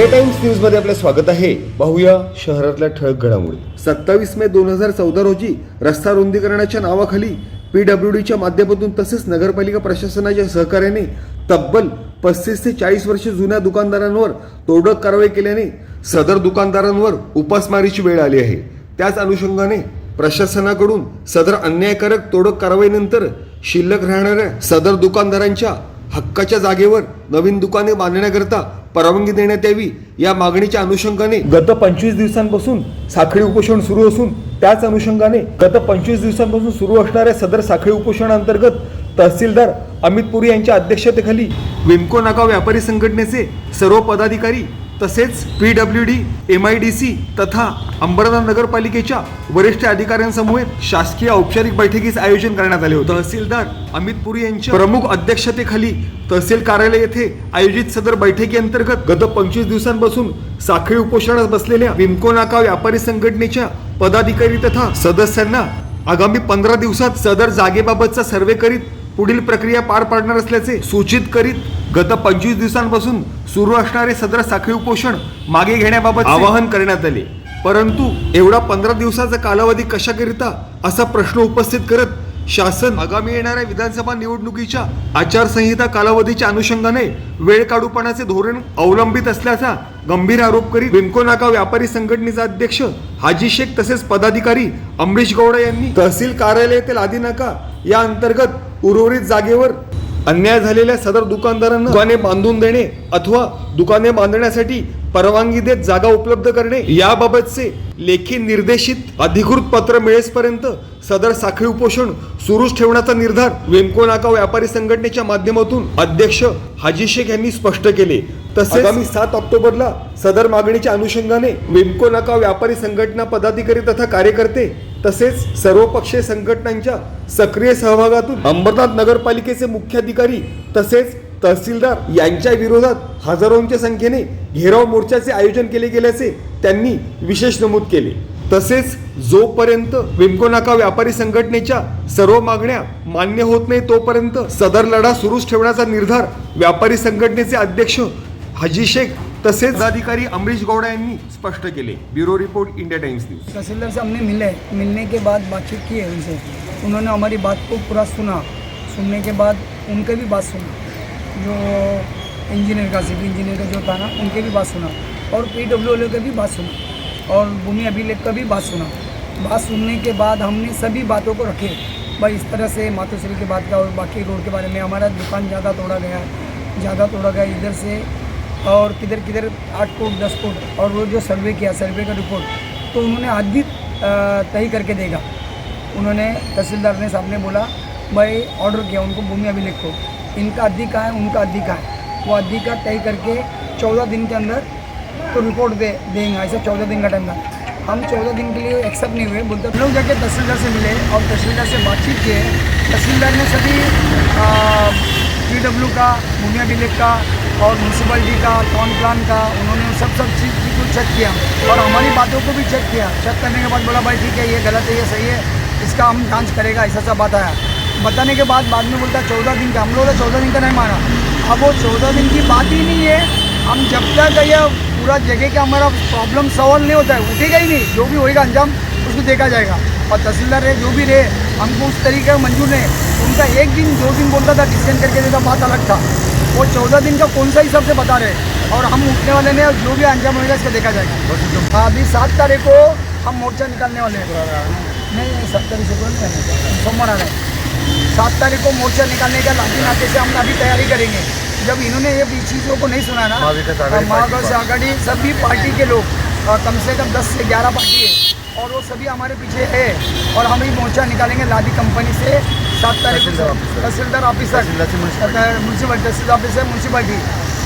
ए times न्यूजमध्ये आपले स्वागत आहे. पाहूया शहरातल्या ठळक घडामोडी. सत्तावीस मे दोन हजार चौदा रोजी रस्ता रुंदीकरणाच्या नावाखाली पीडब्ल्यूडीच्या माध्यमातून तसेच नगरपालिका प्रशासनाच्या सहकार्याने तब्बल पस्तीस ते चाळीस वर्ष जुन्या दुकानदारांवर तोडक कारवाई केल्याने सदर दुकानदारांवर उपासमारीची वेळ आली आहे. त्याच अनुषंगाने प्रशासनाकडून सदर अन्यायकारक तोडक कारवाईनंतर शिल्लक राहणाऱ्या सदर दुकानदारांच्या हक्काच्या जागेवर नवीन दुकाने बांधण्याकरता परवानगी देण्यात यावी या मागणीच्या अनुषंगाने गत पंचवीस दिवसांपासून साखळी उपोषण सुरू असून त्याच अनुषंगाने गत पंचवीस दिवसांपासून सुरू असणाऱ्या सदर साखळी उपोषणाअंतर्गत तहसीलदार अमित पुरी यांच्या अध्यक्षतेखाली विमको नाका व्यापारी संघटनेचे सर्व पदाधिकारी तसेच P W D M I D C तथा अंबरनाथ नगरपालिकेच्या वरिष्ठ अधिकाऱ्यांसमवेत शासकीय औपचारिक बैठकीचे आयोजन करण्यात आले होते. तहसीलदार अमित पुरी यांच्या प्रमुख अध्यक्षतेखाली तहसील कार्यालय येथे आयोजित सदर बैठकीअंतर्गत गत पंचवीस दिवसांपासून साखळी उपोषणात बसलेल्या विमको नाका व्यापारी संघटनेच्या पदाधिकारी तथा सदस्यांना आगामी पंधरा दिवसात सदर जागेबाबतचा सर्वे करीत पुढील प्रक्रिया पार पाडणार असल्याचे सूचित करीत गत पंचवीस दिवसांपासून सुरू असणारे सदर साखळी उपोषण मागे घेण्याबाबत आवाहन करण्यात आले. परंतु एवढा पंधरा दिवसाचा कालावधी कशाकरिता असा प्रश्न उपस्थित करत शासन आगामी येणाऱ्या विधानसभा निवडणुकीच्या आचारसंहिता कालावधीच्या अनुषंगाने वेळ काढूपणाचे धोरण अवलंबित असल्याचा गंभीर आरोप करीत विमको नाका व्यापारी संघटनेचा अध्यक्ष हाजी शेख तसेच पदाधिकारी अमरीश गौडा यांनी तहसील कार्यालयातील आदिनाका या अंतर्गत उर्वरित जागेवर अन्याय झालेल्या सदर दुकानदारांना दुकाने बांधून देणे अथवा दुकाने बांधण्यासाठी परवानगी देत जागा उपलब्ध करणे याबाबतचे लेखी निर्देशित अधिकृत पत्र मिळेसपर्यंत सदर साखळी उपोषण सुरूच ठेवण्याचा निर्धार वेमको नाका व्यापारी संघटनेच्या माध्यमातून अध्यक्ष हाजी शेख यांनी स्पष्ट केले. तसेच आगामी सात ऑक्टोबरला सदर मागणीच्या अनुषंगाने विमको नाका व्यापारी संघटना पदाधिकारी तथा कार्यकर्ते तसेच सर्वपक्षीय संघटनांच्या सक्रिय सहभागातून अंबरनाथ नगरपालिकेचे मुख्याधिकारी तसेच तहसीलदार यांच्या विरोधात हजारोंच्या संख्येने घेराव मोर्चाचे आयोजन केले गेल्याचे त्यांनी विशेष नमूद केले. तसेच जोपर्यंत विमको नाका व्यापारी संघटनेच्या सर्व मागण्या मान्य होत नाही तोपर्यंत सदर लढा सुरूच ठेवण्याचा निर्धार व्यापारी संघटनेचे अध्यक्ष हाजी शेख तसेच पदाधिकारी अमरीश गौडा यांनी स्पष्ट केले. Bureau report, India Times news. तहसीलदार से हमने मिले, मिलने के बाद बातचीत की है उनसे। उन्होंने हमारी बात को पूरा सुना। सुनने के बाद उनके भी बात सुना। जो इंजीनियर का सिविल इंजीनियर का जो था ना, उनके भी बात सुना। और पी डब्ल्यू का भी बात सुना। और भूमि अभिलेख का भी बात सुना। बात सुनने के बाद हमने सभी बातों को रखे। भाई, इस तरह से मातोश्री के बात का और बाकी रोड के बारे में हमारा दुकान ज़्यादा तोड़ा गया। ज़्यादा तोड़ा गया। इधर से और किधर किधर आठ फुट दस फुट और वो जो सर्वे किया, सर्वे का रिपोर्ट तो उन्होंने आदि तय करके देगा। उन्होंने तहसीलदार ने सामने बोला, भाई ऑर्डर किया, उनको भूमि अभिलेख को इनका अद्धि का है, उनका अद्धि का है। वो अद्धि का तय करके चौदह दिन के अंदर तो रिपोर्ट दे, देंगे, ऐसा चौदह दिन का टाइम था। हम चौदह दिन के लिए एक्सेप्ट नहीं हुए, बोलते, हम लोग जाके तहसीलदार से मिले और तहसीलदार से बातचीत किए। तहसीलदार ने सभी पी डब्ल्यू का भूमि अभिलेख का और म्यूनसिपलिटी का टाउन प्लान का, उन्होंने सब सब चीज़ को चेक किया। और हमारी बातों को भी चेक किया। चेक करने के बाद बोला, भाई ठीक है, ये गलत है, ये सही है, इसका हम जाँच करेगा, ऐसा सब बात आया। बताने के बाद बाद में बोलता, चौदह दिन का, हम लोग चौदह दिन का नहीं माना अब वो चौदह दिन की बात ही नहीं है। हम जब तक ये पूरा जगह का हमारा प्रॉब्लम सॉल्व नहीं होता है, उठेगा ही नहीं। जो भी होएगा अंजाम, उसको देखा जाएगा। और तहसीलदार रहे जो भी रहे हमको उस तरीके का मंजूर नहीं। उनका एक दिन दो दिन बोलता था डिसीज़न करके देता बात अलग था। वो चौदह दिन का कौन सा हिसाब से बता रहे और हम उठने वाले ने जो भी अंजाम होएगा इसका देखा जाएगा। हाँ अभी सात तारीख को हम मोर्चा निकालने वाले हैं। नहीं नहीं सात तारीख को नहीं सोमवार आ रहा है। सात तारीख को मोर्चा निकालने का लाठी नाते से हम अभी तैयारी करेंगे। जब इन्होंने ये भी चीज़ों को नहीं सुना ना महाविकास आघाड़ी सभी पार्टी के लोग कम से कम दस से ग्यारह पार्टी है। और वो सभी हमारे पीछे है और हम ही मोर्चा निकालेंगे लादी कंपनी से। सात तारीख को तहसीलदार ऑफिसर म्यूनसिपल तहसील ऑफिसर म्यूनसिपलिटी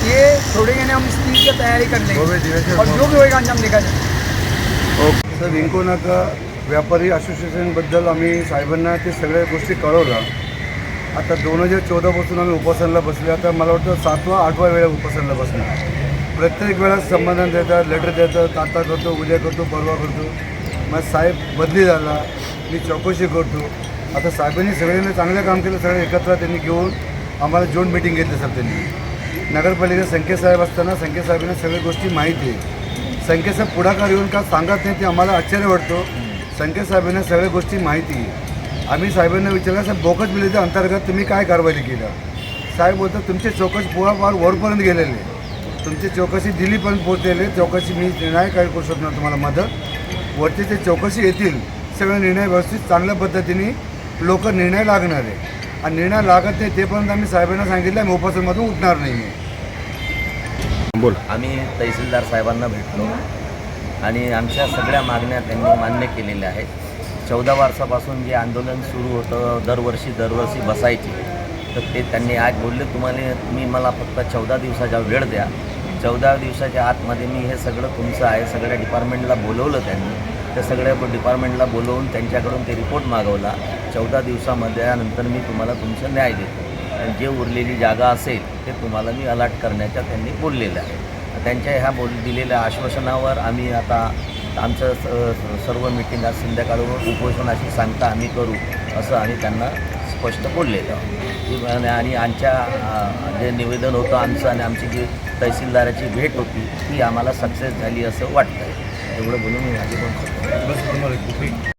ये छोड़ेंगे नहीं हम इस चीज़ की तैयारी कर लेंगे और जो भी होएगा अंजाम देखा जाए। सर विंको नाका व्यापारी असोसिएशनबद्दल आम्ही साहेबांना ते सगळ्या गोष्टी कळवल्या आता दोन हज़ार चौदापासून आम्ही उपोषणाला बसले आता मला वाटतं सातवा आठवा वेळा उपोषणाला बसणार. प्रत्येक वेळा समाधान देतात लेटर देतात आता करतो उद्या करतो परवा करतो. मग साहेब बदली झाला. मी चौकशी करतो. आता साहेबांनी सगळ्यांनी चांगलं काम केलं सगळं एकत्र त्यांनी घेऊन आम्हाला जॉईंट मिटिंग घेतली सर त्यांनी. नगरपालिका संकेतसाहेब असताना संकेतसाहेबांना सगळ्या गोष्टी माहिती आहे. संकेतसाहेब पुढाकार येऊन का सांगत नाही ते आम्हाला आश्चर्य वाटतो. संकेतसाहेबांना सगळ्या गोष्टी माहिती आहे. आम्ही साहेबांना विचारलं साहेब बोकस बिलीच्या अंतर्गत तुम्ही काय कारवाई केलं? साहेब बोलतात तुमचे चौकशी पुढा फार वरपर्यंत गेलेले तुमची चौकशी दिल्लीपर्यंत पोहोचलेली आहे. चौकशी मी नाही काय करू शकणार तुम्हाला मदत. वरती ते चौकशी येतील सगळे निर्णय व्यवस्थित चांगल्या पद्धतीने लोक निर्णय लागणार आहे. आणि निर्णय लागत नाही तेपर्यंत आम्ही साहेबांना सांगितलं आम्ही उपासनमधून उठणार नाही आहे बोल. आम्ही तहसीलदार साहेबांना भेटलो. आणि आमच्या सगळ्या मागण्या त्यांनी मान्य केलेल्या आहेत. चौदा वर्षापासून जे आंदोलन सुरू होतं दरवर्षी दरवर्षी बसायचे तर ते त्यांनी आज बोलले तुम्हाला तुम्ही मला फक्त चौदा दिवसाचा वेळ द्या. चौदा दिवसाच्या आतमध्ये मी हे सगळं तुमचं आहे सगळ्या डिपार्टमेंटला बोलवलं त्यांनी. त्या सगळ्या डिपार्टमेंटला बोलवून त्यांच्याकडून ते रिपोर्ट मागवला. चौदा दिवसामध्ये नंतर मी तुम्हाला तुमचं न्याय देतो. आणि जे उरलेली जागा असेल ते तुम्हाला मी अलाट करण्याच्या त्यांनी बोललेलं आहे त्यांच्या ह्या बोल दिलेल्या आश्वासनावर आम्ही आता आमचं स- सर्व मिटिंग आज संध्याकाळवर उपोषणाची सांगता आम्ही करू असं आम्ही त्यांना स्पष्ट बोललेलं आणि- आमच्या जे निवेदन होतं आमचं आणि आमची जी तहसीलदाराची भेट होती ती आम्हाला सक्सेस झाली असं वाटतं एवढं बोलून मी माझी बोलतो